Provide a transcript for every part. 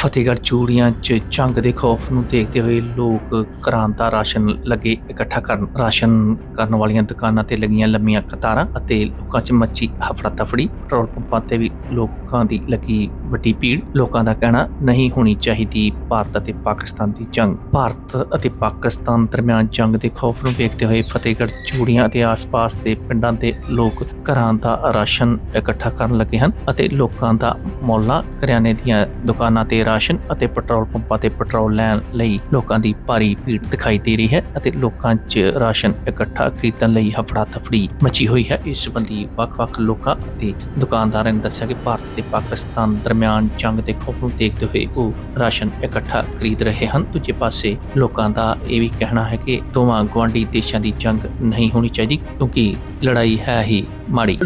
ਫਤਿਹਗੜ੍ਹ ਚੂੜੀਆਂ 'ਚ ਜੰਗ ਦੇ ਖੌਫ ਨੂੰ ਦੇਖਦੇ ਹੋਏ ਲੋਕ ਘਰਾਂ ਦਾ ਰਾਸ਼ਨ ਲੱਗੇ ਇਕੱਠਾ ਕਰਨ, ਰਾਸ਼ਨ ਕਰਨ ਵਾਲੀਆਂ ਦੁਕਾਨਾਂ ਤੇ ਲੱਗੀਆਂ ਲੰਮੀਆਂ ਕਤਾਰਾਂ ਅਤੇ ਲੋਕਾਂ 'ਚ ਮੱਚੀ ਹਫੜਾ ਤਫੜੀ ਪੈਟਰੋਲ ਪੰਪਾਂ ਤੇ ਵੀ ਲੋਕਾਂ ਦੀ ਲੱਗੀ ਵੱਡੀ ਭੀੜ। ਲੋਕਾਂ ਦਾ ਕਹਿਣਾ, ਨਹੀਂ ਹੋਣੀ ਚਾਹੀਦੀ ਭਾਰਤ ਅਤੇ ਪਾਕਿਸਤਾਨ ਦੀ ਜੰਗ। ਭਾਰਤ ਅਤੇ ਪਾਕਿਸਤਾਨ ਦਰਮਿਆਨ ਜੰਗ ਦੇ ਖੌਫ ਨੂੰ ਦੇਖਦੇ ਹੋਏ ਫਤਿਹਗੜ੍ਹ ਚੂੜੀਆਂ ਅਤੇ ਆਸ-ਪਾਸ ਦੇ ਪਿੰਡਾਂ ਦੇ ਲੋਕ ਘਰਾਂ ਦਾ ਰਾਸ਼ਨ ਇਕੱਠਾ ਕਰਨ ਲੱਗੇ ਹਨ ਅਤੇ ਲੋਕਾਂ ਦਾ ਮੌਲਾ ਕਰਿਆਨੇ ਦੀਆਂ ਦੁਕਾਨਾਂ ਤੇ ਰਾਸ਼ਨ ਅਤੇ ਪੈਟਰੋਲ ਪੰਪਾਂ ਤੇ ਪੈਟਰੋਲ ਲੈਣ ਲਈ ਲੋਕਾਂ ਦੀ ਭਾਰੀ ਭੀੜ ਦਿਖਾਈ ਦੇ ਰਹੀ ਹੈ ਅਤੇ ਲੋਕਾਂ 'ਚ ਰਾਸ਼ਨ ਇਕੱਠਾ ਖਰੀਦਣ ਲਈ ਹਫੜਾ ਤਫੜੀ ਮਚੀ ਹੋਈ ਹੈ। ਇਸ ਸੰਬੰਧੀ ਵੱਖ-ਵੱਖ ਲੋਕਾਂ ਅਤੇ ਦੁਕਾਨਦਾਰਾਂ ਨੇ ਦੱਸਿਆ ਕਿ ਭਾਰਤ ਤੇ ਪਾਕਿਸਤਾਨ ਦਰਮਿਆਨ ਜੰਗ ਦੇ ਖੌਫ ਨੂੰ ਦੇਖਦੇ ਹੋਏ ਉਹ ਰਾਸ਼ਨ ਇਕੱਠਾ ਖਰੀਦ ਰਹੇ ਹਨ। ਦੂਜੇ ਪਾਸੇ ਲੋਕਾਂ ਦਾ ਇਹ ਵੀ ਕਹਿਣਾ ਹੈ ਕਿ ਦੋਵਾਂ ਗੁਆਂਢੀ ਦੇਸ਼ਾਂ ਦੀ ਜੰਗ ਨਹੀਂ ਹੋਣੀ ਚਾਹੀਦੀ ਕਿਉਂਕਿ ਲੜਾਈ ਹੈ ਹੀ ਮਾੜੀ।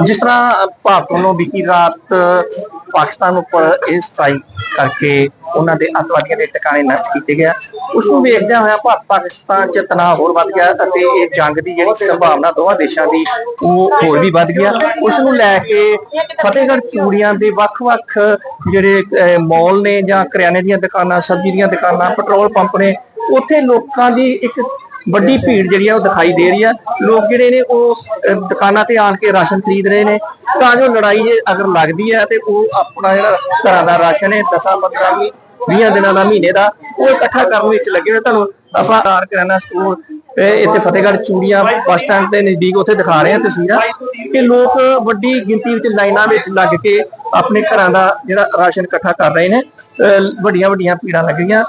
ਜਿਸ ਤਰ੍ਹਾਂ ਭਾਰਤ ਵੱਲੋਂ ਬੀਤੀ ਰਾਤ ਪਾਕਿਸਤਾਨ ਉੱਪਰ ਇਹ ਸਟ੍ਰਾਈਕ ਕਰਕੇ ਉਹਨਾਂ ਦੇ ਅੱਤਵਾਦੀਆਂ ਦੇ ਟਿਕਾਣੇ ਨਸ਼ਟ ਕੀਤੇ ਗਿਆ ਉਸ ਨੂੰ ਵੇਖਦਿਆਂ ਹੋਇਆ ਭਾਰਤ ਪਾਕਿਸਤਾਨ 'ਚ ਤਣਾਅ ਹੋਰ ਵੱਧ ਗਿਆ ਅਤੇ ਇਹ ਜੰਗ ਦੀ ਜਿਹੜੀ ਸੰਭਾਵਨਾ ਦੋਵਾਂ ਦੇਸ਼ਾਂ ਦੀ ਉਹ ਹੋਰ ਵੀ ਵੱਧ ਗਿਆ ਉਸ ਨੂੰ ਲੈ ਕੇ ਫਤਿਹਗੜ੍ਹ ਚੂੜੀਆਂ ਦੇ ਵੱਖ-ਵੱਖ ਜਿਹੜੇ ਅਹ, ਮਾਲ ਨੇ ਜਾਂ ਕਰਿਆਨੇ ਦੀਆਂ ਦੁਕਾਨਾਂ ਸਬਜ਼ੀ ਦੀਆਂ ਦੁਕਾਨਾਂ ਪੈਟਰੋਲ ਪੰਪ ਨੇ ਉੱਥੇ ਲੋਕਾਂ ਦੀ ਇੱਕ ਵੱਡੀ ਭੀੜ ਜਿਹੜੀ ਆ ਉਹ ਦਿਖਾਈ ਦੇ ਰਹੀ ਆ। ਲੋਕ ਜਿਹੜੇ ਨੇ ਉਹ ਦੁਕਾਨਾਂ ਤੇ ਆਣ ਕੇ ਰਾਸ਼ਨ ਖਰੀਦ ਰਹੇ ਨੇ। ਤਾਂ ਜੋ ਲੜਾਈ ਜੇ ਅਗਰ ਲੱਗਦੀ ਹੈ ਤੇ ਉਹ ਆਪਣਾ ਜਿਹੜਾ ਘਰਾਂ ਦਾ ਰਾਸ਼ਨ ਹੈ 10 15 ਵੀ 20 ਦਿਨਾਂ ਦਾ, ਮਹੀਨੇ ਦਾ, ਉਹ ਇਕੱਠਾ ਕਰਨ ਵਿੱਚ ਲੱਗੇ ਹੋਏ ਤੁਹਾਨੂੰ ਆਪਾਂ ਆਰ ਕਰਿਆਨਾ ਸਟੋਰ ਇੱਥੇ ਫਤਿਹਗੜ੍ਹ ਚੂੜੀਆਂ ਬੱਸ ਸਟੈਂਡ ਦੇ ਨਜ਼ਦੀਕ ਉੱਥੇ ਦਿਖਾ ਰਹੇ ਆ ਤਸਵੀਰਾਂ ਕਿ ਲੋਕ ਵੱਡੀ ਗਿਣਤੀ ਵਿੱਚ ਲਾਈਨਾਂ ਵਿੱਚ ਲੱਗ ਕੇ ਆਪਣੇ ਘਰਾਂ ਦਾ ਜਿਹੜਾ ਰਾਸ਼ਨ ਇਕੱਠਾ ਕਰ ਰਹੇ ਨੇ। ਵੱਡੀਆਂ ਵੱਡੀਆਂ ਭੀੜਾਂ ਲੱਗੀਆਂ।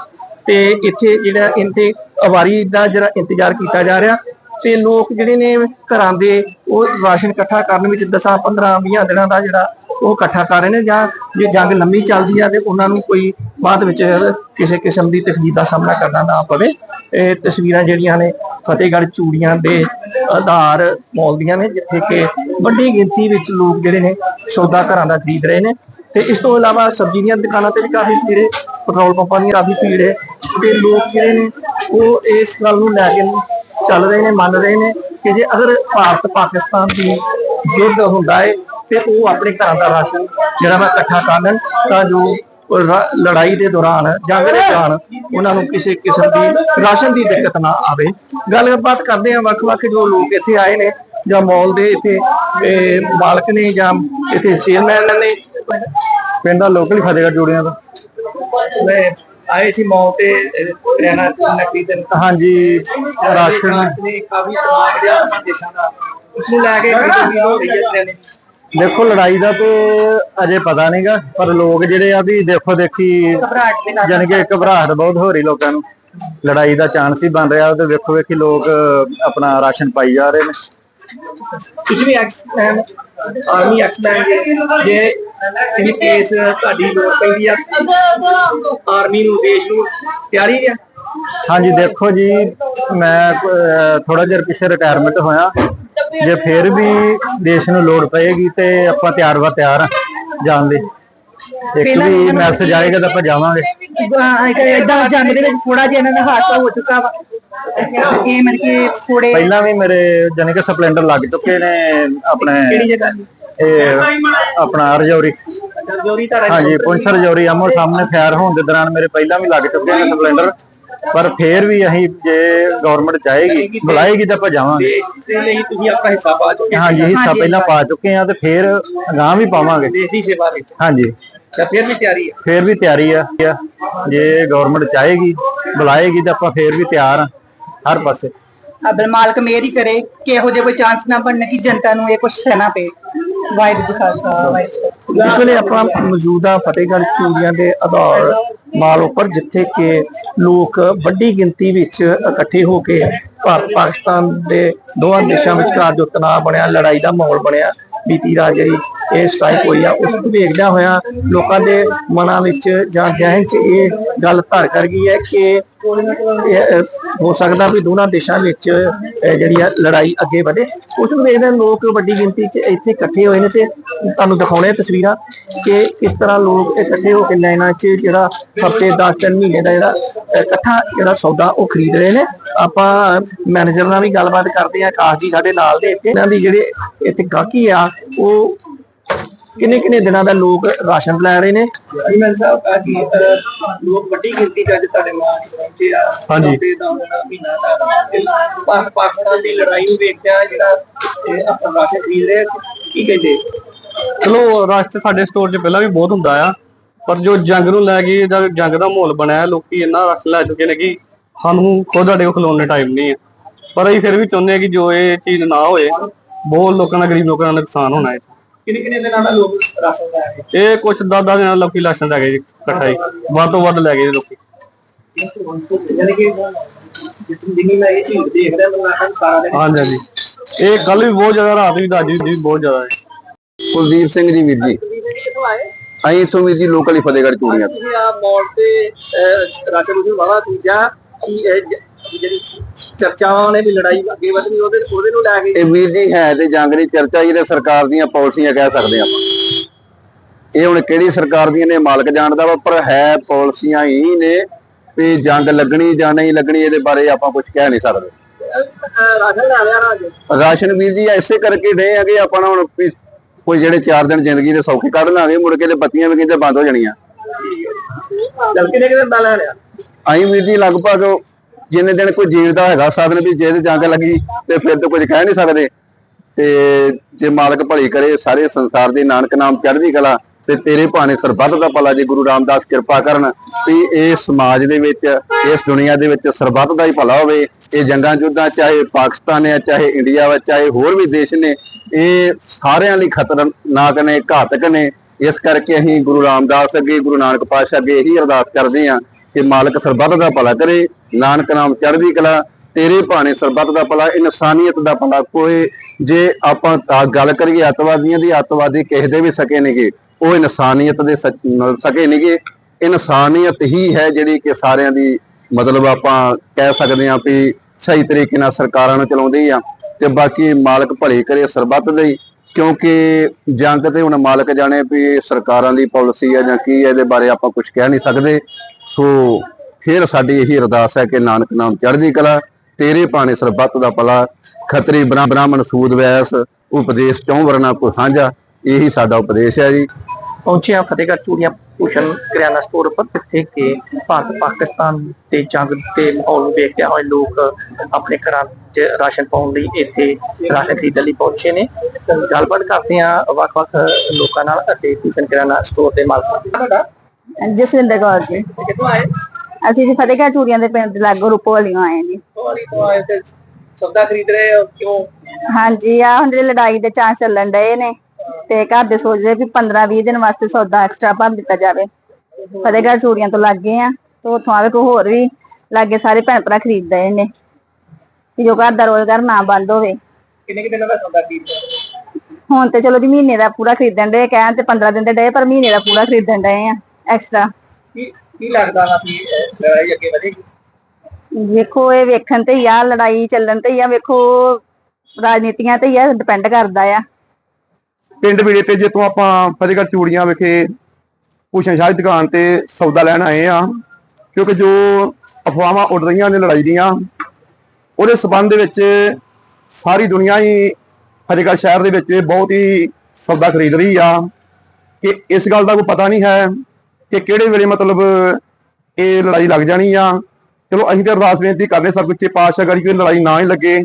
ਤੇ ਇੱਥੇ ਜਿਹੜਾ ਇੰਤੇ ਅਵਾਰੀ ਦਾ ਜਿਹੜਾ ਇੰਤਜ਼ਾਰ ਕੀਤਾ ਜਾ ਰਿਹਾ ਤੇ ਲੋਕ ਜਿਹੜੇ ਨੇ ਘਰਾਂ ਦੇ ਉਹ ਰਾਸ਼ਨ ਇਕੱਠਾ ਕਰਨ ਵਿੱਚ 10 15 20 ਦਿਨਾਂ ਦਾ ਜਿਹੜਾ ਉਹ ਇਕੱਠਾ ਕਰ ਰਹੇ ਨੇ ਜਾਂ ਜੇ ਜੰਗ ਲੰਮੀ ਚੱਲਦੀ ਆ ਤੇ ਉਹਨਾਂ ਨੂੰ ਕੋਈ ਬਾਅਦ ਵਿੱਚ ਕਿਸੇ ਕਿਸਮ ਦੀ ਤਕਲੀਫ ਦਾ ਸਾਹਮਣਾ ਕਰਨਾ ਨਾ ਪਵੇ। ਇਹ ਤਸਵੀਰਾਂ ਜਿਹੜੀਆਂ ਨੇ ਫਤਿਹਗੜ੍ਹ ਚੂੜੀਆਂ ਦੇ ਆਧਾਰ ਮੌਲ ਦੀਆਂ ਨੇ, ਜਿੱਥੇ ਕਿ ਵੱਡੀ ਗਿਣਤੀ ਵਿੱਚ ਲੋਕ ਜਿਹੜੇ ਨੇ ਸੌਦਾ ਘਰਾਂ ਦਾ ਖਰੀਦ ਰਹੇ ਨੇ। ਤੇ ਇਸ ਤੋਂ ਇਲਾਵਾ ਸਬਜ਼ੀ ਦੀਆਂ ਦੁਕਾਨਾਂ ਤੇ ਵੀ ਕਾਫੀ ਭੀੜ ਹੈ, ਪੈਟਰੋਲ ਪੰਪਾਂ ਦੀ ਕਾਫੀ ਭੀੜ ਹੈ, ਤੇ ਲੋਕ ਜਿਹੜੇ ਨੇ, ਉਹ ਇਸ ਗੱਲ ਨੂੰ ਲੈ ਕੇ ਚੱਲ ਰਹੇ ਨੇ, ਮੰਨ ਰਹੇ ਨੇ ਕਿ ਜੇ ਅਗਰ ਭਾਰਤ ਪਾਕਿਸਤਾਨ ਦੀ ਯੁੱਧ ਹੁੰਦਾ ਹੈ, ਤੇ ਉਹ ਆਪਣੇ ਘਰਾਂ ਦਾ ਰਾਸ਼ਨ ਜਿਹੜਾ ਵਾ ਇਕੱਠਾ ਕਰ ਲੈਣ ਤਾਂ ਜੋ ਲੜਾਈ ਦੇ ਦੌਰਾਨ, ਜੰਗ ਦੇ ਦੌਰਾਨ ਉਹਨਾਂ ਨੂੰ ਕਿਸੇ ਕਿਸਮ ਦੀ ਰਾਸ਼ਨ ਦੀ ਦਿੱਕਤ ਨਾ ਆਵੇ। ਗੱਲਬਾਤ ਕਰਦੇ ਆ ਵੱਖ-ਵੱਖ ਜੋ ਲੋਕ ਇੱਥੇ ਆਏ ਨੇ, ਜਾਂ ਮਾਲ ਦੇ ਇੱਥੇ ਮਾਲਕ ਨੇ ਜਾਂ ਇੱਥੇ ਸੇਲਮੈਨ ਨੇ ਪਿੰਡ ਦਾ ਲੋਕਲ ਫਤਿਹਗੜ੍ਹ ਜੋੜੀਆਂ ਦਾ ਮੈਂ ਆਏ ਸੀ ਮਾਲ ਤੇ ਕਰਿਆਨਾ ਨਕਲੀ ਦੇ ਹਾਂਜੀ ਰਾਸ਼ਨ। ਨੇ ਕਾਫੀ ਤਮਾਮ ਜਿਹਾ ਦੇਸ਼ਾਂ ਦਾ। ਉਸ ਨੂੰ ਲੈ ਕੇ ਖਰੀਦਦਾਰੀ ਹੋ ਰਹੀ ਹੈ ਇਸ ਨੇ। ਦੇਖੋ ਲੜਾਈ ਦਾ ਤੇ ਅਜੇ ਪਤਾ ਨਹੀਂਗਾ ਪਰ ਲੋਕ ਜਿਹੜੇ ਆ ਵੀ ਦੇਖੋ ਦੇਖੀ ਯਾਨੀ ਕਿ ਘਬਰਾਹਟ ਬਹੁਤ ਹੋ ਰਹੀ ਲੋਕਾਂ ਨੂੰ। ਲੜਾਈ ਦਾ ਚਾਂਸ ਹੀ ਬਣ ਰਿਹਾ ਤੇ ਵੇਖੋ ਵੇਖੀ ਲੋਕ ਆਪਣਾ ਰਾਸ਼ਨ ਪਾਈ ਜਾ ਰਹੇ ਨੇ। ਤੁਸੀਂ ਵੀ ਐਕਸਮੈਨ ਆਰਮੀ ਐਕਸਮੈਨ ਜੇ ਇਨ ਕੇਸ ਤੁਹਾਡੀ ਲੋੜ ਪੈਂਦੀ ਆ ਆਰਮੀ ਨੂੰ ਦੇਸ਼ ਨੂੰ ਤਿਆਰੀ ਆ? ਹਾਂਜੀ ਦੇਖੋ ਜੀ ਮੈਂ ਥੋੜਾ ਜਿਹਾ ਪਿੱਛੇ ਰਿਟਾਇਰਮੈਂਟ ਹੋਇਆ। ਜੇ ਫਿਰ ਵੀ ਦੇਸ਼ ਨੂੰ ਲੋੜ ਪਏਗੀ ਤੇ ਆਪਾਂ ਤਿਆਰ ਵਾ ਤਿਆਰ ਆ ਜਾਣ ਲਈ। ਇੱਕ ਵੀ ਮੈਸੇਜ ਆਏਗਾ ਤਾਂ ਆਪਾਂ ਜਾਵਾਂਗੇ। ਇਦਾਂ ਜੰਗ ਦੇ ਵਿੱਚ ਥੋੜਾ ਜਿਹਾ ਇਹਨਾਂ ਦਾ ਹਾਦਸਾ ਹੋ ਚੁੱਕਾ ਵਾ। ਇਹ ਮਤਲਬ ਕਿ ਥੋੜੇ ਪਹਿਲਾਂ ਵੀ ਮੇਰੇ ਜਾਨੀ ਕਿ ਸਪਲੈਂਡਰ ਲੱਗ ਚੁੱਕੇ ਨੇ ਆਪਣੇ ਕਿਹੜੀ ਜਗ੍ਹਾ ਇਹ ਆਪਣਾ ਰਜੌਰੀ ਜੋਰੀ ਤਾਂ ਹਾਂਜੀ ਪੁੰਛ ਰਜੌਰੀ ਆਮੋ ਸਾਹਮਣੇ ਫਾਇਰ ਹੋਣ ਦੇ ਦੌਰਾਨ ਮੇਰੇ ਪਹਿਲਾਂ ਵੀ ਲੱਗ ਚੁੱਕੇ ਨੇ ਸਪਲੈਂਡਰ। ਪਰ ਫੇਰ ਵੀ ਅਸੀਂ ਜੇ ਗਵਰਨਮੈਂਟ ਚਾਹੇਗੀ ਬੁਲਾਏਗੀ ਤਾਂ ਆਪਾਂ ਜਾਵਾਂਗੇ। ਦੇ ਲਈ ਤੁਸੀਂ ਆਪਣਾ ਹਿੱਸਾ ਪਾ ਚੁੱਕੇ ਹੋ ਹਾਂਜੀ ਹਿੱਸਾ ਪਹਿਲਾਂ ਪਾ ਚੁੱਕੇ ਆ ਤੇ ਫੇਰ ਅਗਾਂਹ ਵੀ ਪਾਵਾਂਗੇ। ਦੇਸ਼ ਦੀ ਸੇਵਾ ਵਿੱਚ। ਹਾਂਜੀ। ਤਾਂ ਫਿਰ ਵੀ ਤਿਆਰੀ ਹੈ। ਫੇਰ ਵੀ ਤਿਆਰੀ ਆ। ਜੇ ਗਵਰਨਮੈਂਟ ਚਾਹੇਗੀ ਬੁਲਾਏਗੀ ਤਾਂ ਆਪਾਂ ਫੇਰ ਵੀ ਤਿਆਰ ਆ ਹਰ ਪਾਸੇ। ਅਬਲ ਮਾਲਕ ਮੇਰ ਹੀ ਕਰੇ ਕਿ ਇਹੋ ਜਿਹਾ ਕੋਈ ਚਾਂਸ ਨਾ ਬਣਨ ਕਿ ਜਨਤਾ ਨੂੰ ਇਹ ਕੁਝ ਸਹਿਣਾ ਪਏ। ਵਾਹਿਗੁਰੂ ਜੀ ਖਾਲਸਾ ਵਾਹਿਗੁਰੂ ਇਸ ਵੇਲੇ ਆਪਾਂ ਮੌਜੂਦਾ ਫਤਿਹਗੜ੍ਹ ਚੂੜੀਆਂ ਦੇ ਆਧਾਰ ਮਾਲ ਉੱਪਰ ਜਿੱਥੇ ਕਿ ਲੋਕ ਵੱਡੀ ਗਿਣਤੀ ਵਿੱਚ ਇਕੱਠੇ ਹੋ ਕੇ ਭਾਰਤ ਪਾਕਿਸਤਾਨ ਦੇ ਦੋਵਾਂ ਦੇਸ਼ਾਂ ਵਿਚਕਾਰ ਜੋ ਤਣਾਅ ਬਣਿਆ ਲੜਾਈ ਦਾ ਮਾਹੌਲ ਬਣਿਆ ਬੀਤੀ ਰਾਤ ਜਿਹੜੀ ਇਹ ਸਟ੍ਰਾਈਕ ਹੋਈ ਆ, ਉਸ ਨੂੰ ਵੇਖਦਿਆਂ ਹੋਇਆ ਲੋਕਾਂ ਦੇ ਮਨਾਂ ਵਿੱਚ ਜਾਂ ਜ਼ਿਹਨ 'ਚ ਇਹ ਗੱਲ ਧਰ ਕਰ ਗਈ ਹੈ ਕਿ ਹੋ ਸਕਦਾ ਵੀ ਦੋਨਾਂ ਦੇਸ਼ਾਂ ਵਿੱਚ ਜਿਹੜੀ ਆ ਲੜਾਈ ਅੱਗੇ ਵਧੇ। ਉਸ ਨੂੰ ਵੇਖਦੇ ਲੋਕ ਵੱਡੀ ਗਿਣਤੀ 'ਚ ਇੱਥੇ ਇਕੱਠੇ ਹੋਏ ਨੇ ਤੇ ਤੁਹਾਨੂੰ ਦਿਖਾਉਣੇ ਤਸਵੀਰਾਂ ਕਿ ਕਿਸ ਤਰ੍ਹਾਂ ਲੋਕ ਇਕੱਠੇ ਹੋ ਕੇ ਲਾਈਨਾਂ 'ਚ ਜਿਹੜਾ ਹਫ਼ਤੇ 10 ਦਿਨ, ਮਹੀਨੇ ਦਾ ਜਿਹੜਾ ਇਕੱਠਾ ਜਿਹੜਾ ਸੌਦਾ ਉਹ ਖਰੀਦ ਰਹੇ ਨੇ। ਆਪਾਂ ਮੈਨੇਜਰ ਨਾਲ ਵੀ ਗੱਲਬਾਤ ਕਰਦੇ ਆ ਕਾਸ਼ ਜੀ ਸਾਡੇ ਨਾਲ ਦੇ ਇੱਥੇ। ਇਹਨਾਂ ਦੀ ਜਿਹੜੇ ਇੱਥੇ ਗਾਹਕੀ ਆ, ਉਹ ਕਿੰਨੇ ਕਿੰਨੇ ਦਿਨਾਂ ਦਾ ਲੋਕ ਰਾਸ਼ਨ ਲੈ ਰਹੇ ਨੇ? ਅਜਮਨ ਸਾਹਿਬ ਆ ਜੀ ਅਹ, ਲੋਕ ਵੱਡੀ ਗਿਣਤੀ ਚ ਅੱਜ ਤੁਹਾਡੇ ਮਾਂ ਪਹੁੰਚੇ ਆ। ਹਾਂਜੀ। ਤੇ ਦਾ ਹੋਣਾ ਮਹੀਨਾ ਦਾ ਤੇ ਪਾ- ਪਾਕਿਸਤਾਨ ਦੀ ਲੜਾਈ ਨੂੰ ਵੇਖਿਆ ਜਿਹੜਾ ਇਹ ਆਪਾਂ ਰਾਸ਼ਨ ਖਰੀਦ ਰਹੇ ਕੀ ਕਹਿੰਦੇ? ਚਲੋ ਰਸ਼ ਤੇ ਸਾਡੇ ਸਟੋਰ 'ਚ ਪਹਿਲਾਂ ਵੀ ਬਹੁਤ ਹੁੰਦਾ ਆ ਪਰ ਜੋ ਜੰਗ ਨੂੰ ਲੈ ਕੇ ਜਦ ਜੰਗ ਦਾ ਮਾਹੌਲ ਬਣਿਆ ਲੋਕੀ ਇੰਨਾ ਰਸ਼ ਲੈ ਚੁੱਕੇ ਨੇ ਕਿ ਸਾਨੂੰ ਖੁਦ ਸਾਡੇ ਕੋਲ ਖਲੋਣ ਦੇ ਟਾਈਮ ਨਹੀਂ ਹੈ ਪਰ ਅਸੀਂ ਫਿਰ ਵੀ ਚਾਹੁੰਦੇ ਆ ਕਿ ਜੋ ਇਹ ਚੀਜ਼ ਨਾ ਹੋਏ ਬਹੁਤ ਲੋਕਾਂ ਦਾ ਗਰੀਬ ਲੋਕਾਂ ਦਾ ਨੁਕਸਾਨ ਹੋਣਾ ਹੈ ਕਿੰਨੇ ਕਿੰਨੇ ਦਿਨਾਂ ਦਾ ਲੋਕ ਰਾਸ਼ਨ ਲੈ ਰਹੇ? ਇਹ ਕੁਝ ਦਾਦਾ ਦਿਨਾਂ ਲੋਕੀ ਲਾਸ਼ਨ ਲੈ ਗਏ ਜੀ ਇਕੱਠਾ ਹੀ ਵੱਧ ਤੋਂ ਵੱਧ ਲੈ ਗਏ ਜੀ ਲੋਕੀ। ਯਾਨੀ ਕਿ ਜਿੰਨੀ ਜਿੰਨੀ ਮੈਂ ਇਹ ਚੀਜ਼ ਦੇਖ ਰਿਹਾ ਮੈਂ ਰਾਸ਼ਨ ਸਾਰਾ ਦਿਨ ਹਾਂਜੀ ਹਾਂਜੀ। ਇਹ ਕੱਲ ਵੀ ਬਹੁਤ ਜ਼ਿਆਦਾ ਰਾਤ ਵੀ ਤਾਂ ਅੱਜ ਵੀ ਬਹੁਤ ਜ਼ਿਆਦਾ ਹੈ। ਕੁਲਦੀਪ ਸਿੰਘ ਜੀ ਵੀਰ ਜੀ। ਕਿੱਥੋਂ ਆਏ? ਅਸੀਂ ਇੱਥੋਂ ਵੀਰ ਜੀ ਲੋਕਲ ਹੀ ਫਤਿਹਗੜ੍ਹ ਚੂੜੀਆਂ ਤੋਂ। ਤੁਸੀਂ ਆ ਮੌਲ ਤੇ ਰਾਸ਼ਨ ਨੂੰ ਵਾਵਾ ਚੀਜ਼ਾਂ ਕੀ ਇਹ ਜ- ਜਿਹੜੀ ਚਰਚਾਵਾਂ ਨੇ ਵੀ ਲੜਾਈ ਅੱਗੇ ਵਧਣੀ ਉਹਦੇ ਉਹਦੇ ਨੂੰ ਲੈ ਕੇ ਇਹ ਵੀਰ ਜੀ ਹੈ ਤੇ ਜੰਗ ਦੀ ਚਰਚਾ ਹੀ ਤੇ ਸਰਕਾਰ ਦੀਆਂ ਪਾਲਿਸੀਆਂ ਕਹਿ ਸਕਦੇ ਆਪਾਂ। ਇਹ ਹੁਣ ਕਿਹੜੀ ਸਰਕਾਰ ਦੀਆਂ ਨੇ ਮਾਲਕ ਜਾਣਦਾ ਵਾ ਪਰ ਹੈ ਪਾਲਿਸੀਆਂ ਹੀ ਨੇ ਵੀ ਜੰਗ ਲੱਗਣੀ ਜਾਂ ਨਹੀਂ ਲੱਗਣੀ ਇਹਦੇ ਬਾਰੇ ਆਪਾਂ ਕੁਝ ਕਹਿ ਨਹੀਂ ਸਕਦੇ। ਰਾਸ਼ਨ ਲੈ ਲਿਆ ਰਾਜ। ਰਾਸ਼ਨ ਵੀਰ ਜੀ ਐਸੇ ਕਰਕੇ ਡੇ ਕਿ ਆਪਾਂ ਹੁਣ ਕੋਈ ਜਿਹੜੇ 4 ਦਿਨ ਜ਼ਿੰਦਗੀ ਦੇ ਸੌਖੇ ਕੱਢ ਲਾਂਗੇ ਮੁੜ ਕੇ ਤੇ ਬੱਤੀਆਂ ਵੀ ਕਹਿੰਦੇ ਬੰਦ ਹੋ ਜਾਣੀਆਂ। ਚੱਲ ਕਿਨੇ ਕਿਨੇ ਦਾ ਲੈ ਲਿਆ? ਅਸੀਂ ਵੀਰ ਜੀ ਲਗਭਗ ਜਿੰਨੇ ਦਿਨ ਕੋਈ ਜੀਵ ਦਾ ਹੈਗਾ ਸਾਧਨ ਵੀ ਜੇ ਤੇ ਜੰਗ ਲੱਗੀ ਤੇ ਫਿਰ ਤਾਂ ਕੁਝ ਕਹਿ ਨਹੀਂ ਸਕਦੇ। ਤੇ ਜੇ ਮਾਲਕ ਭਲੀ ਕਰੇ, ਸਾਰੇ ਸੰਸਾਰ ਦੇ ਨਾਨਕ ਨਾਮ ਚੜ੍ਹਦੀ ਕਲਾ ਤੇ ਤੇਰੇ ਭਾਣੇ ਸਰਬੱਤ ਦਾ ਭਲਾ ਜੇ ਗੁਰੂ ਰਾਮਦਾਸ ਕਿਰਪਾ ਕਰਨ ਵੀ ਇਹ ਸਮਾਜ ਦੇ ਵਿੱਚ, ਇਸ ਦੁਨੀਆ ਦੇ ਵਿੱਚ ਸਰਬੱਤ ਦਾ ਹੀ ਭਲਾ ਹੋਵੇ। ਇਹ ਜੰਗਾਂ ਜੁੱਦਾਂ ਚਾਹੇ ਪਾਕਿਸਤਾਨ ਹੈ ਚਾਹੇ ਇੰਡੀਆ ਵਾ, ਚਾਹੇ ਹੋਰ ਵੀ ਦੇਸ਼ ਨੇ, ਇਹ ਸਾਰਿਆਂ ਲਈ ਖਤਰਨਾਕ ਨੇ, ਘਾਤਕ ਨੇ। ਇਸ ਕਰਕੇ ਅਸੀਂ ਗੁਰੂ ਰਾਮਦਾਸ ਅੱਗੇ, ਗੁਰੂ ਨਾਨਕ ਪਾਤਸ਼ਾਹ ਅੱਗੇ ਇਹੀ ਅਰਦਾਸ ਕਰਦੇ ਹਾਂ ਕਿ ਮਾਲਕ ਸਰਬੱਤ ਦਾ ਭਲਾ ਕਰੇ, ਨਾਨਕ ਨਾਮ ਚੜ੍ਹਦੀ ਕਲਾ, ਤੇਰੇ ਭਾਣੇ ਸਰਬੱਤ ਦਾ ਭਲਾ, ਇਨਸਾਨੀਅਤ ਦਾ ਭਲਾ ਕੋਈ ਜੇ ਆਪਾਂ ਗੱਲ ਕਰੀਏ ਅੱਤਵਾਦੀਆਂ ਦੀ, ਅੱਤਵਾਦੀ ਕਿਸੇ ਦੇ ਵੀ ਸਕੇ ਨਹੀਂਗੇ। ਉਹ ਇਨਸਾਨੀਅਤ ਦੇ ਸਕੇ ਨਹੀਂਗੇ। ਇਨਸਾਨੀਅਤ ਹੀ ਹੈ ਜਿਹੜੀ ਕਿ ਸਾਰਿਆਂ ਦੀ, ਮਤਲਬ ਆਪਾਂ ਕਹਿ ਸਕਦੇ ਹਾਂ ਵੀ ਸਹੀ ਤਰੀਕੇ ਨਾਲ ਸਰਕਾਰਾਂ ਨੂੰ ਚਲਾਉਂਦੀ ਆ। ਤੇ ਬਾਕੀ ਮਾਲਕ ਭਲੇ ਕਰੇ ਸਰਬੱਤ ਦੇ ਕਿਉਂਕਿ ਜੰਗ ਤੇ ਹੁਣ ਮਾਲਕ ਜਾਣੇ ਵੀ ਸਰਕਾਰਾਂ ਦੀ ਪਾਲਿਸੀ ਆ ਜਾਂ ਕੀ ਹੈ ਇਹਦੇ ਬਾਰੇ ਆਪਾਂ ਕੁਝ ਕਹਿ ਨਹੀਂ ਸਕਦੇ। ਸੋ ਫਿਰ ਸਾਡੀ ਇਹੀ ਅਰਦਾਸ ਹੈ ਕਿ ਨਾਨਕ ਨਾਮ ਚੜ੍ਹਦੀ ਕਲਾ, ਤੇਰੇ ਭਾਣੇ ਸਰਬੱਤ ਦਾ ਭਲਾ, ਖੱਤਰੀ ਬ੍ਰਾਹਮਣ ਸੂਦ ਵੈਸ, ਉਪਦੇਸ਼ ਚੌਂ ਵਰਨਾ ਕੋ ਸਾਂਝਾ, ਇਹੀ ਸਾਡਾ ਉਪਦੇਸ਼ ਹੈ ਜੀ। ਪਹੁੰਚੇ ਫਤਿਹਗੜ੍ਹ ਚੂੜੀਆਂ ਭੂਸ਼ਣ ਕਰਿਆਨਾ ਸਟੋਰ ਉੱਪਰ, ਜਿੱਥੇ ਕਿ ਭਾਰਤ, ਪਾਕਿਸਤਾਨ ਦੇ ਜੰਗ ਦੇ ਮਾਹੌਲ ਨੂੰ ਵੇਖਦੇ ਹੋਏ ਲੋਕ ਆਪਣੇ ਘਰਾਂ 'ਚ ਰਾਸ਼ਨ ਪਾਉਣ ਲਈ ਇੱਥੇ ਰਾਸ਼ਨ ਖਰੀਦਣ ਲਈ ਪਹੁੰਚੇ ਨੇ। ਗੱਲਬਾਤ ਕਰਦੇ ਆ ਵੱਖ-ਵੱਖ ਲੋਕਾਂ ਨਾਲ ਅਤੇ ਭੂਸ਼ਣ ਕਰਿਆਨਾ ਸਟੋਰ ਦੇ ਮਾਲਕਾਂ ਨਾਲ। ਜਸਵਿੰਦਰ ਕੌਰ ਜੀ। ਕਿੱਥੋਂ ਆਏ ਅਸੀਂ ਜੀ ਫਤਿਹਗੜ੍ਹ ਚੂੜੀਆਂ ਦੇ ਪਿੰਡ ਲਾਗੋ ਰੂਪੋ ਵਾਲੀਆਂ ਆਏ ਜੀ ਤੁਹਾਡੀ ਤੋਂ ਆਏ ਤੇ ਸੌਦਾ ਖਰੀਦ ਰਹੇ ਹੋ ਕਿਉਂ ਹਾਂਜੀ, ਆ ਹੁਣ ਜਿਹੜੀ ਲੜਾਈ ਦੇ ਚਾਂਸ ਚੱਲਣ ਡਏ ਨੇ ਤੇ ਘਰ ਦੇ ਸੋਚਦੇ ਵੀ 15 20 ਦਿਨ ਵਾਸਤੇ ਸੌਦਾ ਐਕਸਟਰਾ ਭਰ ਦਿੱਤਾ ਜਾਵੇ। ਫਤਿਹਗੜ੍ਹ ਚੂੜੀਆਂ ਤੋਂ ਲੱਗੇ ਆ ਤੇ ਉੱਥੋਂ ਆਵੇ ਕੋਈ ਹੋਰ ਵੀ ਲਾਗੇ ਸਾਰੇ ਭੈਣ ਭਰਾ ਖਰੀਦ ਰਹੇ ਨੇ। ਕਿ ਜੋ ਘਰ ਦਾ ਰੋਜ਼ਗਾਰ ਨਾ ਬੰਦ ਹੋਵੇ। ਕਿੰਨੇ ਕਿ ਦਿਨਾਂ ਦਾ ਸੌਦਾ ਖਰੀਦ ਹੁਣ ਤੇ ਚਲੋ ਜੀ ਮਹੀਨੇ ਦਾ ਪੂਰਾ ਖਰੀਦਣ ਡਏ ਕਹਿਣ ਤੇ 15 ਦਿਨ ਦੇ ਡਏ ਪਰ ਮਹੀਨੇ ਦਾ ਪੂਰਾ ਖਰੀਦਣ ਡਏ ਆ। ਐਕਸਟਰਾ ਕੀ ਕੀ ਲੱਗਦਾ ਨਾ ਵੀ ਲੜਾਈ ਅੱਗੇ ਵਧੇਗੀ? ਵੇਖੋ ਇਹ ਵੇਖਣ ਤੇ ਹੀ ਆ ਲੜਾਈ ਚੱਲਣ ਤੇ ਹੀ ਆ ਵੇਖੋ ਰਾਜਨੀਤੀਆਂ ਤੇ ਹੀ ਆ ਡਿਪੈਂਡ ਕਰਦਾ ਆ। ਪਿੰਡ ਵੀੜੇ ਤੇ ਜਿੱਥੋਂ ਆਪਾਂ ਫਤਿਹਗੜ੍ਹ ਚੂੜੀਆਂ ਵਿਖੇ ਭੂਸ਼ਣ ਸ਼ਾਹ ਦੀ ਦੁਕਾਨ ਤੇ ਸੌਦਾ ਲੈਣ ਆਏ ਆ ਕਿਉਂਕਿ ਜੋ ਅਫਵਾਹਾਂ ਉੱਡ ਰਹੀਆਂ ਨੇ ਲੜਾਈ ਦੀਆਂ ਉਹਦੇ ਸਬੰਧ ਦੇ ਵਿੱਚ ਸਾਰੀ ਦੁਨੀਆ ਹੀ ਫਤਿਹਗੜ੍ਹ ਸ਼ਹਿਰ ਦੇ ਵਿੱਚ ਬਹੁਤ ਹੀ ਸੌਦਾ ਖਰੀਦ ਰਹੀ ਆ ਕਿ ਇਸ ਗੱਲ ਦਾ ਕੋਈ ਪਤਾ ਨਹੀਂ ਹੈ ਕਿ ਕਿਹੜੇ ਵੇਲੇ ਮਤਲਬ ਇਹ ਲੜਾਈ ਲੱਗ ਜਾਣੀ ਆ। ਚਲੋ, ਅਸੀਂ ਤਾਂ ਅਰਦਾਸ ਬੇਨਤੀ ਕਰਦੇ ਸਰਬੁੱਚੇ ਪਾਤਸ਼ਾਹ ਗੜੀ ਕੋਈ ਲੜਾਈ ਨਾ ਹੀ ਲੱਗੇ।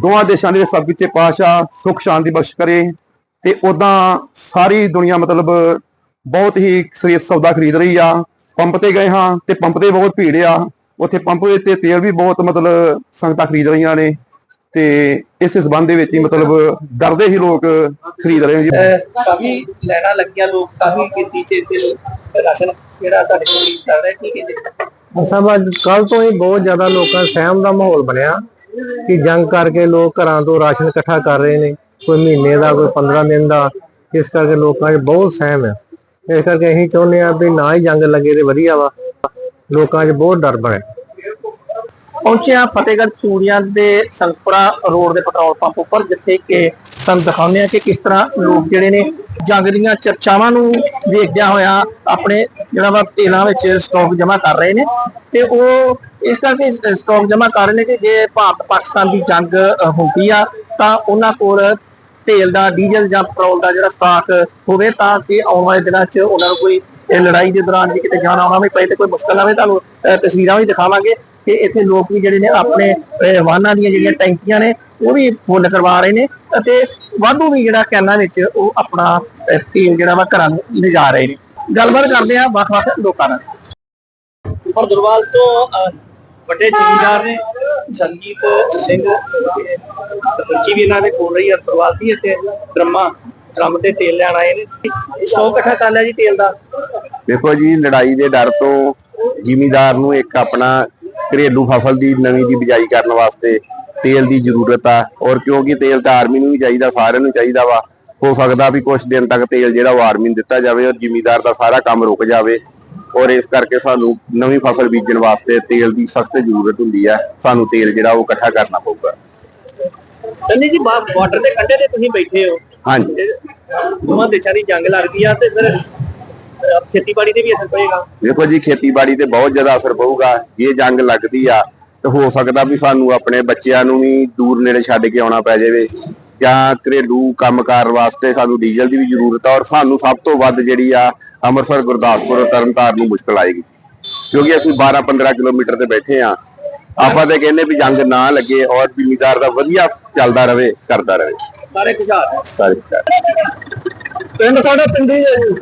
ਦੋਵਾਂ ਦੇਸ਼ਾਂ ਦੇ ਸਰਬੁੱਚੇ ਪਾਤਸ਼ਾਹ ਸੁਖ, ਸ਼ਾਂਤੀ ਬਖਸ਼ ਕਰੇ ਤੇ ਉਦਾਂ ਸਾਰੀ ਦੁਨੀਆ ਮਤਲਬ ਬਹੁਤ ਹੀ ਸਰੀਰ ਸੌਦਾ ਖਰੀਦ ਰਹੀ ਆ। ਪੰਪ ਤੇ ਗਏ ਹਾਂ ਤੇ ਪੰਪ ਤੇ ਬਹੁਤ ਭੀੜ ਆ। ਉੱਥੇ ਪੰਪ ਦੇ ਤੇ ਤੇਲ ਵੀ ਬਹੁਤ ਮਤਲਬ ਸੰਗਤਾਂ ਖਰੀਦ ਰਹੀਆਂ ਨੇ। ਤੇ ਇਸੇ ਸਬੰਧ ਦੇ ਵਿੱਚ ਹੀ ਮਤਲਬ ਡਰਦੇ ਹੀ ਲੋਕ ਖਰੀਦ ਰਹੇ ਜੀ। ਕਾਫੀ ਲੈਣਾ ਲੱਗੀਆਂ ਲੋਕ ਕਾਫੀ ਗਿਣਤੀ ਚ ਇੱਥੇ ਰਾਸ਼ਨ ਜਿਹੜਾ ਤੁਹਾਡੇ ਕੋਲ ਕਰ ਰਹੇ ਕੀ ਕਹਿੰਦੇ? ਸਭ ਅੱਜ ਕੱਲ ਤੋਂ ਹੀ ਬਹੁਤ ਜ਼ਿਆਦਾ ਲੋਕਾਂ ਸਹਿਮ ਦਾ ਮਾਹੌਲ ਬਣਿਆ ਕਿ ਜੰਗ ਕਰਕੇ ਲੋਕ ਘਰਾਂ ਤੋਂ ਰਾਸ਼ਨ ਇਕੱਠਾ ਕਰ ਰਹੇ ਨੇ ਕੋਈ ਮਹੀਨੇ ਦਾ ਕੋਈ 15 ਦਿਨ ਦਾ ਇਸ ਕਰਕੇ ਲੋਕਾਂ 'ਚ ਬਹੁਤ ਸਹਿਮ ਹੈ। ਇਸ ਕਰਕੇ ਅਸੀਂ ਚਾਹੁੰਦੇ ਆ ਵੀ ਨਾ ਹੀ ਜੰਗ ਲੱਗੇ ਤੇ ਵਧੀਆ ਵਾ। ਲੋਕਾਂ 'ਚ ਬਹੁਤ ਡਰ ਬਣਿਆ। ਪਹੁੰਚਿਆ ਫਤਿਹਗੜ੍ਹ ਚੂੜੀਆਂ ਦੇ ਸੰਗਪੁਰਾ ਰੋਡ ਦੇ ਪੈਟਰੋਲ ਪੰਪ ਉੱਪਰ, ਜਿੱਥੇ ਕਿ ਤੁਹਾਨੂੰ ਦਿਖਾਉਂਦੇ ਆ ਕਿ ਕਿਸ ਤਰ੍ਹਾਂ ਲੋਕ ਜਿਹੜੇ ਨੇ ਜੰਗ ਦੀਆਂ ਚਰਚਾਵਾਂ ਨੂੰ ਵੇਖਦਿਆਂ ਹੋਇਆ ਆਪਣੇ ਜਿਹੜਾ ਵਾ ਤੇਲਾਂ ਵਿੱਚ ਸਟਾਕ ਜਮ੍ਹਾਂ ਕਰ ਰਹੇ ਨੇ। ਤੇ ਉਹ ਇਸ ਕਰਕੇ ਸਟਾਕ ਜਮ੍ਹਾਂ ਕਰ ਰਹੇ ਨੇ ਕਿ ਜੇ ਭਾਰਤ ਪਾਕਿਸਤਾਨ ਦੀ ਜੰਗ ਹੁੰਦੀ ਆ, ਤਾਂ ਉਹਨਾਂ ਕੋਲ ਤੇਲ ਦਾ, ਡੀਜ਼ਲ ਜਾਂ ਪੈਟਰੋਲ ਦਾ ਜਿਹੜਾ ਸਟਾਕ ਹੋਵੇ, ਤਾਂ ਕਿ ਆਉਣ ਵਾਲੇ ਦਿਨਾਂ 'ਚ ਉਹਨਾਂ ਨੂੰ ਕੋਈ ਲੜਾਈ ਦੇ ਦੌਰਾਨ ਵੀ ਕਿਤੇ ਜਾਣਾ ਆਉਣਾ ਵੀ ਪਏ ਤੇ ਕੋਈ ਮੁਸ਼ਕਲ ਆਵੇ, ਤੁਹਾਨੂੰ ਤਸਵੀਰਾਂ ਵੀ ਦਿਖਾਵਾਂਗੇ। ਕਿ ਇੱਥੇ ਲੋਕ ਵੀ ਜਿਹੜੇ ਨੇ ਆਪਣੇ ਵਾਹਨਾਂ ਦੀਆਂ ਜਿਹੜੀਆਂ ਟੈਂਕੀਆਂ ਨੇ ਉਹ ਵੀ ਫੁੱਲ ਕਰਵਾ ਰਹੇ ਨੇ ਅਤੇ ਵਾਧੂ ਵੀ ਜਿਹੜਾ ਕੈਨਾਂ ਵਿੱਚ ਉਹ ਆਪਣਾ ਤੇਲ ਜਿਹੜਾ ਵਾ ਘਰਾਂ ਨੂੰ ਲਿਜਾ ਰਹੇ ਨੇ। ਗੱਲਬਾਤ ਕਰਦੇ ਆ ਵੱਖ-ਵੱਖ ਲੋਕਾਂ ਨਾਲ। ਪਰ ਦੁਰਵਾਲ ਤੋਂ ਵੱਡੇ ਜ਼ਿਮੀਂਦਾਰ ਨੇ ਸੰਗੀਤ ਸਿੰਘ ਬੱਚੀ ਵੀ ਇਹਨਾਂ ਦੇ ਕੋਲ ਰਹੀ ਹੈ ਦੁਰਵਾਲ ਦੀ ਅਤੇ ਡਰਮਾ ਡਰਮ ਤੇ ਤੇਲ ਲੈਣ ਆਏ ਨੇ। ਸਟਾਕ ਇਕੱਠਾ ਕਰ ਲਿਆ ਜੀ ਤੇਲ ਦਾ। ਦੇਖੋ ਜੀ ਲੜਾਈ ਦੇ ਡਰ ਤੋਂ ਜ਼ਿਮੀਦਾਰ ਨੂੰ ਇੱਕ ਆਪਣਾ ਘਰੇਲੂ ਫਸਲ ਦੀ ਨਵੀਂ ਦੀ ਬਿਜਾਈ ਕਰਨ ਵਾਸਤੇ ਤੇਲ ਦੀ ਜ਼ਰੂਰਤ ਆ। ਔਰ ਕਿਉਂਕਿ ਤੇਲ ਤਾਂ ਆਰਮੀ ਨੂੰ ਵੀ ਚਾਹੀਦਾ ਸਾਰਿਆਂ ਨੂੰ ਚਾਹੀਦਾ ਵਾ। ਹੋ ਸਕਦਾ ਵੀ ਕੁਝ ਦਿਨ ਤੱਕ ਤੇਲ ਜਿਹੜਾ ਉਹ ਆਰਮੀ ਨੂੰ ਦਿੱਤਾ ਜਾਵੇ ਔਰ ਜ਼ਿਮੀਦਾਰ ਦਾ ਸਾਰਾ ਕੰਮ ਰੁਕ ਜਾਵੇ। ਔਰ ਇਸ ਕਰਕੇ ਸਾਨੂੰ ਨਵੀਂ ਫਸਲ ਬੀਜਣ ਵਾਸਤੇ ਤੇਲ ਦੀ ਸਖਤ ਜ਼ਰੂਰਤ ਹੁੰਦੀ ਹੈ ਸਾਨੂੰ ਤੇਲ ਜਿਹੜਾ ਉਹ ਇਕੱਠਾ ਕਰਨਾ ਪਊਗਾ। ਸੰਨੀ ਜੀ ਬਾਰਡਰ ਦੇ ਕੰਢੇ ਤੇ ਤੁਸੀਂ ਬੈਠੇ ਹੋ। ਹਾਂਜੀ। ਦੋਵਾਂ ਦੇਸ਼ਾਂ ਦੀ ਜੰਗ ਲੱਗ ਗਈ ਆ ਤੇ ਫਿਰ ਖੇਤੀਬਾੜੀ ਤੇ ਵੀ ਅਸਰ ਪਏਗਾ? ਦੇਖੋ ਜੀ ਖੇਤੀਬਾੜੀ ਤੇ ਬਹੁਤ ਜ਼ਿਆਦਾ ਅਸਰ ਪਊਗਾ। ਜੇ ਜੰਗ ਲੱਗਦੀ ਆ ਤਾਂ ਹੋ ਸਕਦਾ ਵੀ ਸਾਨੂੰ ਆਪਣੇ ਬੱਚਿਆਂ ਨੂੰ ਵੀ ਦੂਰ ਨੇੜੇ ਛੱਡ ਕੇ ਆਉਣਾ ਪੈ ਜਾਵੇ ਜਾਂ ਘਰੇਲੂ ਕੰਮਕਾਰ ਵਾਸਤੇ ਸਾਨੂੰ ਡੀਜ਼ਲ ਦੀ ਵੀ ਜ਼ਰੂਰਤ ਆ ਔਰ ਸਾਨੂੰ ਸਭ ਤੋਂ ਵੱਧ ਜਿਹੜੀ ਆ ਅੰਮ੍ਰਿਤਸਰ ਗੁਰਦਾਸਪੁਰ ਤਰਨਤਾਰਨ ਨੂੰ ਮੁਸ਼ਕਲ ਆਏਗੀ। ਕਿਉਂਕਿ ਅਸੀਂ 12-15 ਕਿਲੋਮੀਟਰ ਤੇ ਬੈਠੇ ਆ। ਆਪਾਂ ਤੇ ਕਹਿੰਦੇ ਵੀ ਜੰਗ ਨਾ ਲੱਗੇ ਔਰ ਜ਼ਿਮੀਦਾਰ ਦਾ ਵਧੀਆ ਚੱਲਦਾ ਰਵੇ ਕਰਦਾ ਰਵੇ ਸਾਰੇ ਖੁਸ਼ਹਾਲ। ਸਾਰੇ ਪਿੰਡ ਸਾਡਾ ਪਿੰਡੀ ਹੈ ਜੀ।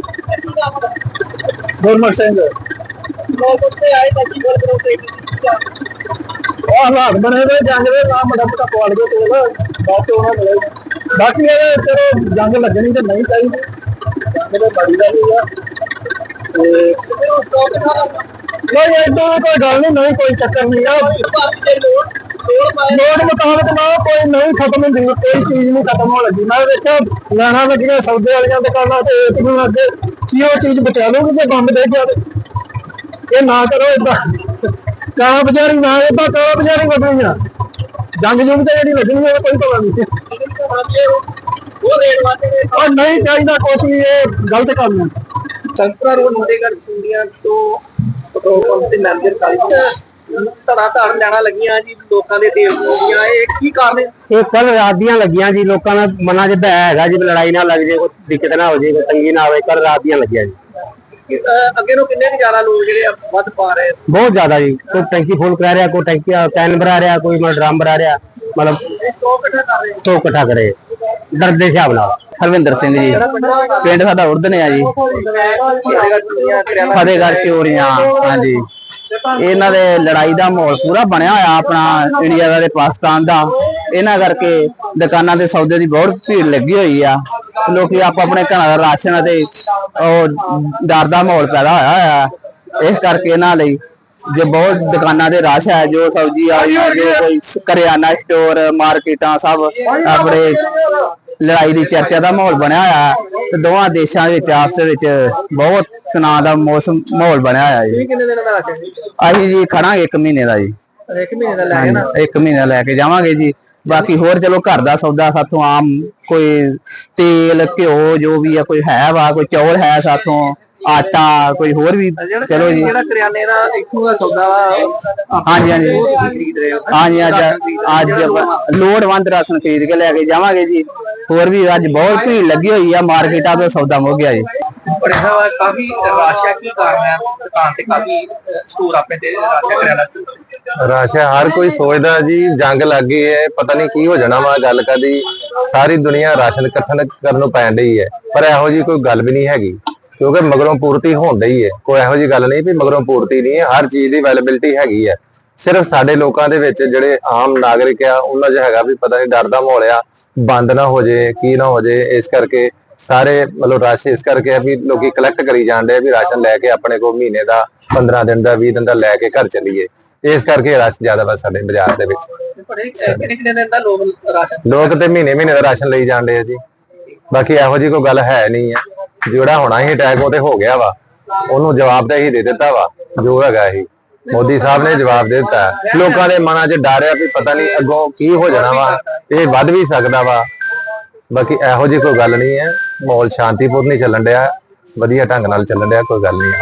ਗੁਰਮੁਖ ਸਿੰਘ। ਲੋਕ ਉੱਤੇ ਆਏ ਤਾਂ ਕੀ ਗੱਲ ਕਰੋ ਤੇ ਉਹ ਹਾਲਾਤ ਬਣੇ ਹੋਏ ਜੰਗ ਦੇ ਨਾ ਮੜਾ ਮੋਟਾ ਪਵਾਲ ਗਏ ਬਾਅਦ ਉਹਨਾਂ ਮਿਲੇ। ਬਾਕੀ ਇਹ ਚਲੋ ਜੰਗ ਲੱਗਣੀ ਤੇ ਨਹੀਂ ਚਾਹੀਦੀ। ਦੇ ਬੜੀ ਦਾ ਵੀ ਆ। ਤੇ ਨਹੀਂ ਏਦਾਂ ਦੀ ਕੋਈ ਗੱਲ ਨਹੀਂ ਨਹੀਂ ਕੋਈ ਚੱਕਰ ਨਹੀਂ। ਆ ਲੋੜ ਮੁਤਾਬਕ ਨਾ ਕੋਈ ਨਹੀਂ ਖਤਮ ਹੁੰਦੀ, ਕੋਈ ਚੀਜ਼ ਨਹੀਂ ਖਤਮ ਹੋਣ ਲੱਗੀ। ਮੈਂ ਵੇਖਿਆ ਲੈਣਾ ਲੱਗੀਆਂ ਸੌਦੇ ਵਾਲੀਆਂ ਦੁਕਾਨਾਂ ਤੇ ਏਟੀਐਮ ਅੱਗੇ ਕੀ ਉਹ ਚੀਜ਼ ਬਚਾ ਲਓਗੇ ਜੇ ਬੰਦ ਦੇ ਜਾਵੇ ਇਹ ਨਾ ਕਰੋ ਏਦਾਂ। ਕਾਲਾ ਬਾਜ਼ਾਰੀ ਨਾ, ਏਦਾਂ ਕਾਲਾ ਬਾਜ਼ਾਰੀ ਵਧਣੀਆਂ ਜੰਗ ਜੁੰਗ ਤੇ ਜਿਹੜੀ ਲੱਗਣੀ ਉਹ ਕੋਈ ਪਤਾ ਨਹੀਂ। ਉਹ ਰੇਟ ਵਾਤੇ ਨਹੀਂ ਚਾਹੀਦਾ ਕੁਛ ਵੀ, ਇਹ ਗਲਤ ਕੰਮ ਹੈ ਸੰਤਰਾ ਰੋਡ ਫਤਿਹਗੜ੍ਹ ਚੂੜੀਆਂ ਤੋਂ ਪੈਟਰੋਲ ਪੰਪ ਤੇ ਮੈਨੇਜਰ ਕਾਲੀ ਧੜਾ ਧੜ ਲੈਣਾ ਲੱਗੀਆਂ ਜੀ ਲੋਕਾਂ ਦੇ ਤੇਲ ਦੀਆਂ ਇਹ ਕੀ ਕਾਰਨ ਹੈ? ਇਹ ਕੱਲ ਰਾਤ ਦੀਆਂ ਲੱਗੀਆਂ ਜੀ ਲੋਕਾਂ ਦਾ ਮਨਾਂ 'ਚ ਭੈ ਹੈਗਾ ਜੀ ਵੀ ਲੜਾਈ ਨਾ ਲੱਗ ਜੇ ਕੋਈ ਦਿੱਕਤ ਨਾ ਹੋ ਜੇ ਕੋਈ ਤੰਗੀ ਨਾ ਹੋਵੇ ਕੱਲ ਰਾਤ ਦੀਆਂ ਲੱਗੀਆਂ ਜੀ। ਕਿ, ਅਹ, ਅੱਗੇ ਨੂੰ ਕਿੰਨੇ ਕੁ ਜ਼ਿਆਦਾ ਲੋਕ ਜਿਹੜੇ ਆ ਵੱਧ ਪਾ ਰਹੇ ਆ? ਬਹੁਤ ਜ਼ਿਆਦਾ ਜੀ ਕੋਈ ਟੈਂਕੀ ਫੁੱਲ ਕਰਾ ਰਿਹਾ ਕੋਈ ਟੈਂਕੀ ਕੈਨ ਭਰਾ ਰਿਹਾ ਕੋਈ ਮਤਲਬ ਡਰਮ ਭਰਾ ਰਿਹਾ ਮਤਲਬ ਇਹ ਸਟਾਕ ਇਕੱਠਾ ਕਰ ਰਹੇ ਆ। ਸਟੋਕ ਇਕੱਠਾ ਕਰੇ ਡਰ ਦੇ ਹਿਸਾਬ ਨਾਲ। ਹਰਵਿੰਦਰ ਸਿੰਘ ਜੀ ਪਿੰਡ ਸਾਡਾ ਉਰਦਨ ਆ ਜੀ। ਫਤਿਹਗੜ੍ਹ ਚੂੜੀਆਂ ਕਰਿਆਨਾ ਫਤਿਹਗੜ੍ਹ ਚੋਰੀਆਂ ਹਾਂਜੀ। ਇਹਨਾਂ ਦੇ ਲੜਾਈ ਦਾ ਮਾਹੌਲ ਪੂਰਾ ਬਣਿਆ ਹੋਇਆ, ਆਪਣਾ ਇੰਡੀਆ ਦਾ ਤੇ ਪਾਕਿਸਤਾਨ ਦਾ। ਇਹਨਾਂ ਕਰਕੇ ਦੁਕਾਨਾਂ ਦੇ ਸੌਦੇ ਦੀ ਬਹੁਤ ਭੀੜ ਲੱਗੀ ਹੋਈ ਆ। ਲੋਕੀ ਆਪ ਆਪਣੇ ਘਰਾਂ ਦਾ ਰਾਸ਼ਨ ਅਤੇ ਉਹ ਡਰ ਦਾ ਮਾਹੌਲ ਪੈਦਾ ਹੋਇਆ ਹੋਇਆ। ਇਸ ਕਰਕੇ ਇਹਨਾਂ ਲਈ ਜੋ ਬਹੁਤ ਦੁਕਾਨਾਂ ਤੇ ਰਸ਼ ਹੈ, ਜੋ ਸਬਜ਼ੀ ਆ ਜੋ ਕੋਈ ਕਰਿਆਨਾ ਸਟੋਰ ਮਾਰਕੀਟਾਂ ਸਭ ਆਪਣੇ ਲੜਾਈ ਦੀ ਚਰਚਾ ਦਾ ਮਾਹੌਲ ਬਣਿਆ ਹੋਇਆ ਹੈ ਤੇ ਦੋਵਾਂ ਦੇਸ਼ਾਂ ਵਿੱਚ ਆਪਸ ਵਿੱਚ ਬਹੁਤ ਤਣਾਅ ਦਾ ਮੌਸਮ ਮਾਹੌਲ ਬਣਿਆ ਹੋਇਆ ਜੀ। ਇਹ ਕਿੰਨੇ ਦਿਨਾਂ ਦਾ ਰਾਸ਼ਨ ਜੀ ਅਸੀਂ ਜੀ ਖੜਾਂਗੇ ਇੱਕ ਮਹੀਨੇ ਦਾ ਜੀ। ਇੱਕ ਮਹੀਨੇ ਦਾ ਲੈ ਕੇ ਨਾ। ਇੱਕ ਮਹੀਨਾ ਲੈ ਕੇ ਜਾਵਾਂਗੇ ਜੀ। ਬਾਕੀ ਹੋਰ ਚਲੋ ਘਰ ਦਾ ਸੌਦਾ ਸਾਥੋਂ ਆਮ ਕੋਈ ਤੇਲ ਘਿਓ ਜੋ ਵੀ ਆ ਕੋਈ ਹੈ ਵਾ ਕੋਈ ਚੌਲ ਹੈ ਸਾਥੋਂ। ਆਟਾ ਕੋਈ ਹੋਰ ਵੀ ਚਲੋ ਜੀ। ਜਿਹੜਾ ਕਰਿਆਨੇ ਦਾ ਇੱਥੋਂ ਦਾ ਸੌਦਾ ਵਾ ਹਾਂਜੀ ਹਾਂਜੀ। ਖਰੀਦ ਰਹੇ ਹੋ। ਹਾਂਜੀ ਅੱਜ ਅੱਜ ਲੋੜਵੰਦ ਰਾਸ਼ਨ ਖਰੀਦ ਕੇ ਲੈ ਕੇ ਜਾਵਾਂਗੇ ਜੀ। ਹੋਰ ਵੀ ਅੱਜ ਬਹੁਤ ਭੀੜ ਲੱਗੀ ਹੋਈ ਆ ਮਾਰਕੀਟਾਂ ਤੋਂ ਸੌਦਾ ਮੁੱਕ ਗਿਆ ਜੀ। ਕਾਫੀ ਰਾਸ਼ਾ ਕੀ ਕਾਰਨ ਹੈ ਦੁਕਾਨ ਤੇ ਕਾਫੀ ਸਟੋਰ ਆਪਣੇ ਤੇ ਰਾਸ਼ਾ ਕਰਿਆਨਾ store ਰਾਸ਼ਾ ਹਰ ਕੋਈ ਸੋਚਦਾ ਜੀ ਜੰਗ ਲੱਗ ਗਈ ਹੈ ਪਤਾ ਨਹੀਂ ਕੀ ਹੋ ਜਾਣਾ ਵਾ ਗੱਲ ਕਦੀ ਸਾਰੀ ਦੁਨੀਆ ਰਾਸ਼ਨ ਇਕੱਠਾ ਕਰਨ ਨੂੰ ਪੈਣ ਡਈ ਹੈ ਪਰ ਇਹੋ ਜੀ ਕੋਈ ਗੱਲ ਵੀ ਨਹੀਂ ਹੈਗੀ। ਕਿਉਂਕਿ ਮਗਰੋਂ ਪੂਰਤੀ ਹੋਣ ਡਈ ਹੈ ਕੋਈ ਇਹੋ ਜੀ ਗੱਲ ਨਹੀਂ ਵੀ ਮਗਰੋਂ ਪੂਰਤੀ ਨਹੀਂ ਹੈ ਹਰ ਚੀਜ਼ ਦੀ ਅਵੇਲੇਬਿਲਟੀ ਹੈਗੀ ਹੈ ਸਿਰਫ ਸਾਡੇ ਲੋਕਾਂ ਦੇ ਵਿੱਚ ਜਿਹੜੇ ਆਮ ਨਾਗਰਿਕ ਆ ਉਹਨਾਂ 'ਚ ਹੈਗਾ ਵੀ ਪਤਾ ਨਹੀਂ ਡਰ ਦਾ ਮਾਹੌਲ ਆ ਬੰਦ ਨਾ ਹੋ ਜੇ ਕੀ ਨਾ ਹੋ ਜੇ ਇਸ ਕਰਕੇ ਸਾਰੇ ਮਤਲਬ ਰਸ਼ ਇਸ ਕਰਕੇ ਆ ਵੀ ਲੋਕੀ ਕਲੈਕਟ ਕਰੀ ਜਾਂਦੇ ਆ ਵੀ ਰਾਸ਼ਨ ਲੈ ਕੇ ਆਪਣੇ ਕੋਲ ਮਹੀਨੇ ਦਾ 15 ਦਿਨ ਦਾ 20 ਦਿਨ ਦਾ ਲੈ ਕੇ ਘਰ ਚੱਲੀਏ। ਇਸ ਕਰਕੇ ਰਸ਼ ਜ਼ਿਆਦਾ ਵਾ ਸਾਡੇ ਬਾਜ਼ਾਰ ਦੇ ਵਿੱਚ। ਰਾਸ਼ਨ ਲੋਕ ਤੇ ਮਹੀਨੇ ਮਹੀਨੇ ਦਾ ਰਾਸ਼ਨ ਲਈ ਜਾਂਦੇ ਆ ਜੀ। ਬਾਕੀ ਇਹੋ ਜੀ ਕੋਈ ਗੱਲ ਹੈ ਨਹੀਂ ਆ। ਜਿਹੜਾ ਹੋਣਾ ਸੀ ਅਟੈਕ ਉਹ ਤੇ ਹੋ ਗਿਆ ਵਾ। ਉਹਨੂੰ ਜਵਾਬ ਤਾਂ ਹੀ ਦੇ ਦਿੱਤਾ ਵਾ, ਜੋ ਹੈਗਾ ਇਹ ਮੋਦੀ ਸਾਹਿਬ ਨੇ ਜਵਾਬ ਦੇ ਦਿੱਤਾ। ਲੋਕਾਂ ਦੇ ਮਨਾਂ 'ਚ ਡਰ ਆ ਵੀ ਪਤਾ ਨਹੀਂ ਅੱਗੋਂ ਕੀ ਹੋ ਜਾਣਾ ਵਾ, ਇਹ ਵੱਧ ਵੀ ਸਕਦਾ ਵਾ। ਬਾਕੀ ਇਹੋ ਜਿਹੀ ਕੋਈ ਗੱਲ ਨਹੀਂ ਹੈ। ਮਾਹੌਲ ਸ਼ਾਂਤੀਪੂਰਨ ਹੀ ਚੱਲਣ ਡਿਆ। ਵਧੀਆ ਢੰਗ ਨਾਲ ਚੱਲਣ ਡਿਆ, ਕੋਈ ਗੱਲ ਨਹੀਂ।